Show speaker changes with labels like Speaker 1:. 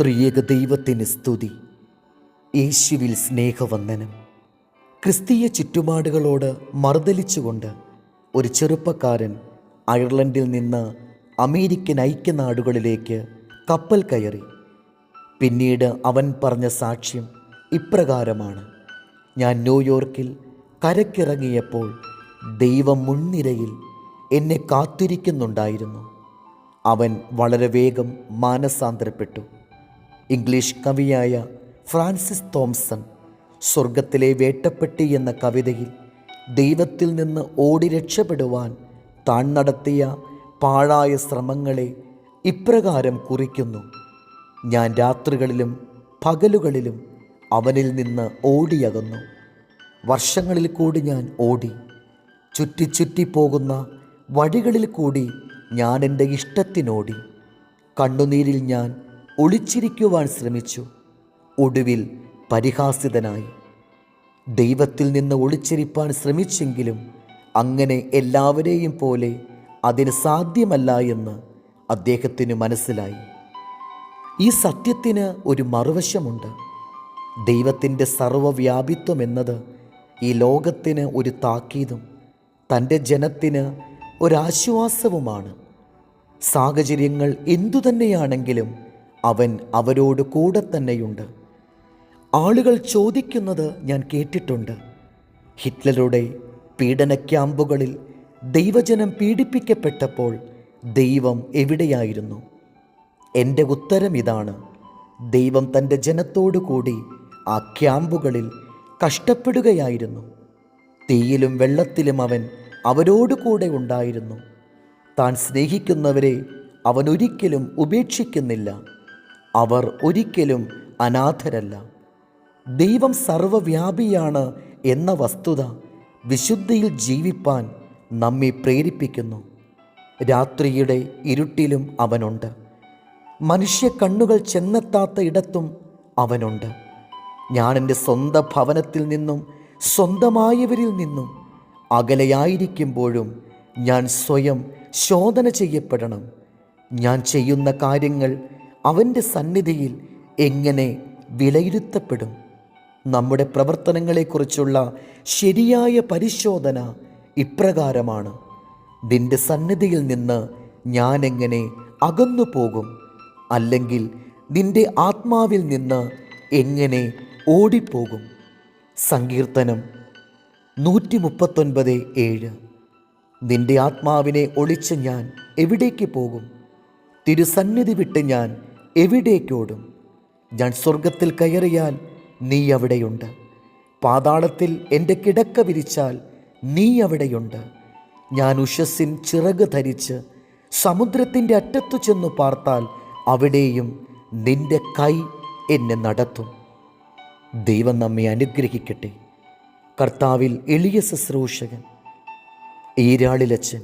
Speaker 1: ത്രിയേക ദൈവത്തിന് സ്തുതി. യേശുവിൽ സ്നേഹവന്ദനം. ക്രിസ്തീയ ചുറ്റുപാടുകളോട് മറുതലിച്ചുകൊണ്ട് ഒരു ചെറുപ്പക്കാരൻ അയർലൻഡിൽ നിന്ന് അമേരിക്കൻ ഐക്യനാടുകളിലേക്ക് കപ്പൽ കയറി. പിന്നീട് അവൻ പറഞ്ഞ സാക്ഷ്യം ഇപ്രകാരമാണ്. ഞാൻ ന്യൂയോർക്കിൽ കരക്കിറങ്ങിയപ്പോൾ ദൈവം മുൻനിരയിൽ എന്നെ കാത്തിരിക്കുന്നുണ്ടായിരുന്നു. അവൻ വളരെ വേഗം മാനസാന്തരപ്പെട്ടു. ഇംഗ്ലീഷ് കവിയായ ഫ്രാൻസിസ് തോംസൺ സ്വർഗത്തിലെ വേട്ടപ്പെട്ടി എന്ന കവിതയിൽ ദൈവത്തിൽ നിന്ന് ഓടി രക്ഷപ്പെടുവാൻ താൻ നടത്തിയ പാഴായ ശ്രമങ്ങളെ ഇപ്രകാരം കുറിക്കുന്നു. ഞാൻ രാത്രികളിലും പകലുകളിലും അവനിൽ നിന്ന് ഓടിയകന്നു. വർഷങ്ങളിൽ കൂടി ഞാൻ ഓടി. ചുറ്റി ചുറ്റി പോകുന്ന വഴികളിൽ കൂടി ഞാൻ എന്റെ ഇഷ്ടത്തിനോടി. കണ്ണുനീരിൽ ഞാൻ ഒളിച്ചിരിക്കുവാൻ ശ്രമിച്ചു. ഒടുവിൽ പരിഹാസിതനായി. ദൈവത്തിൽ നിന്ന് ഒളിച്ചിരിപ്പാൻ ശ്രമിച്ചെങ്കിലും അങ്ങനെ എല്ലാവരെയും പോലെ അതിന് സാധ്യമല്ല എന്ന് അദ്ദേഹത്തിന് മനസ്സിലായി. ഈ സത്യത്തിന് ഒരു മറുവശമുണ്ട്. ദൈവത്തിന്റെ സർവവ്യാപിത്വം എന്നത് ഈ ലോകത്തിന് ഒരു താക്കീതും തന്റെ ജനത്തിന് ഒരാശ്വാസവുമാണ്. സാഹചര്യങ്ങൾ എന്തുതന്നെയാണെങ്കിലും അവൻ അവരോട് കൂടെ തന്നെയുണ്ട്. ആളുകൾ ചോദിക്കുന്നത് ഞാൻ കേട്ടിട്ടുണ്ട്. ഹിറ്റ്ലറുടെ പീഡന ക്യാമ്പുകളിൽ ദൈവജനം പീഡിപ്പിക്കപ്പെട്ടപ്പോൾ ദൈവം എവിടെയായിരുന്നു? എന്റെ ഉത്തരം ഇതാണ്. ദൈവം തന്റെ ജനത്തോടു കൂടി ആ ക്യാമ്പുകളിൽ കഷ്ടപ്പെടുകയായിരുന്നു. തീയിലും വെള്ളത്തിലും അവൻ അവരോട് കൂടെ ഉണ്ടായിരുന്നു. താൻ സ്നേഹിക്കുന്നവരെ അവൻ ഒരിക്കലും ഉപേക്ഷിക്കുന്നില്ല. അവർ ഒരിക്കലും അനാഥരല്ല. ദൈവം സർവവ്യാപിയാണ് എന്ന വസ്തുത വിശുദ്ധിയിൽ ജീവിപ്പാൻ നമ്മെ പ്രേരിപ്പിക്കുന്നു. രാത്രിയുടെ ഇരുട്ടിലും അവനുണ്ട്. മനുഷ്യ കണ്ണുകൾ ചെന്നെത്താത്ത ഇടത്തും അവനുണ്ട്. ഞാൻ എന്റെ സ്വന്തം ഭവനത്തിൽ നിന്നും സ്വന്തമായവരിൽ നിന്നും അകലെയായിരിക്കുമ്പോഴും ഞാൻ സ്വയം ശോധന ചെയ്യപ്പെടണം. ഞാൻ ചെയ്യുന്ന കാര്യങ്ങൾ അവന്റെ സന്നിധിയിൽ എങ്ങനെ വിലയിരുത്തപ്പെടും? നമ്മുടെ പ്രവർത്തനങ്ങളെക്കുറിച്ചുള്ള ശരിയായ പരിശോധന ഇപ്രകാരമാണ്. നിന്റെ സന്നിധിയിൽ നിന്ന് ഞാൻ എങ്ങനെ അകന്നു പോകും അല്ലെങ്കിൽ നിന്റെ ആത്മാവിൽ നിന്ന് എങ്ങനെ ഓടിപ്പോകും? സങ്കീർത്തനം നൂറ്റി മുപ്പത്തൊൻപത് ഏഴ്. നിന്റെ ആത്മാവിനെ ഒളിച്ച് ഞാൻ എവിടേക്ക് പോകും? തിരുസന്നിധി വിട്ട് ഞാൻ എവിടേക്കോടും ഞാൻ സ്വർഗത്തിൽ കയറിയാൽ നീ അവിടെയുണ്ട്. പാതാളത്തിൽ എന്റെ കിടക്ക വിരിച്ചാൽ നീ അവിടെയുണ്ട്. ഞാൻ ഉഷസ്സിൻ ചിറക് ധരിച്ച് സമുദ്രത്തിന്റെ അറ്റത്തു ചെന്നു പാർത്താൽ അവിടെയും നിന്റെ കൈ എന്നെ നടത്തും. ദൈവം നമ്മെ അനുഗ്രഹിക്കട്ടെ. കർത്താവിൽ എളിയ ശുശ്രൂഷകൻ ഈരാളിലച്ചൻ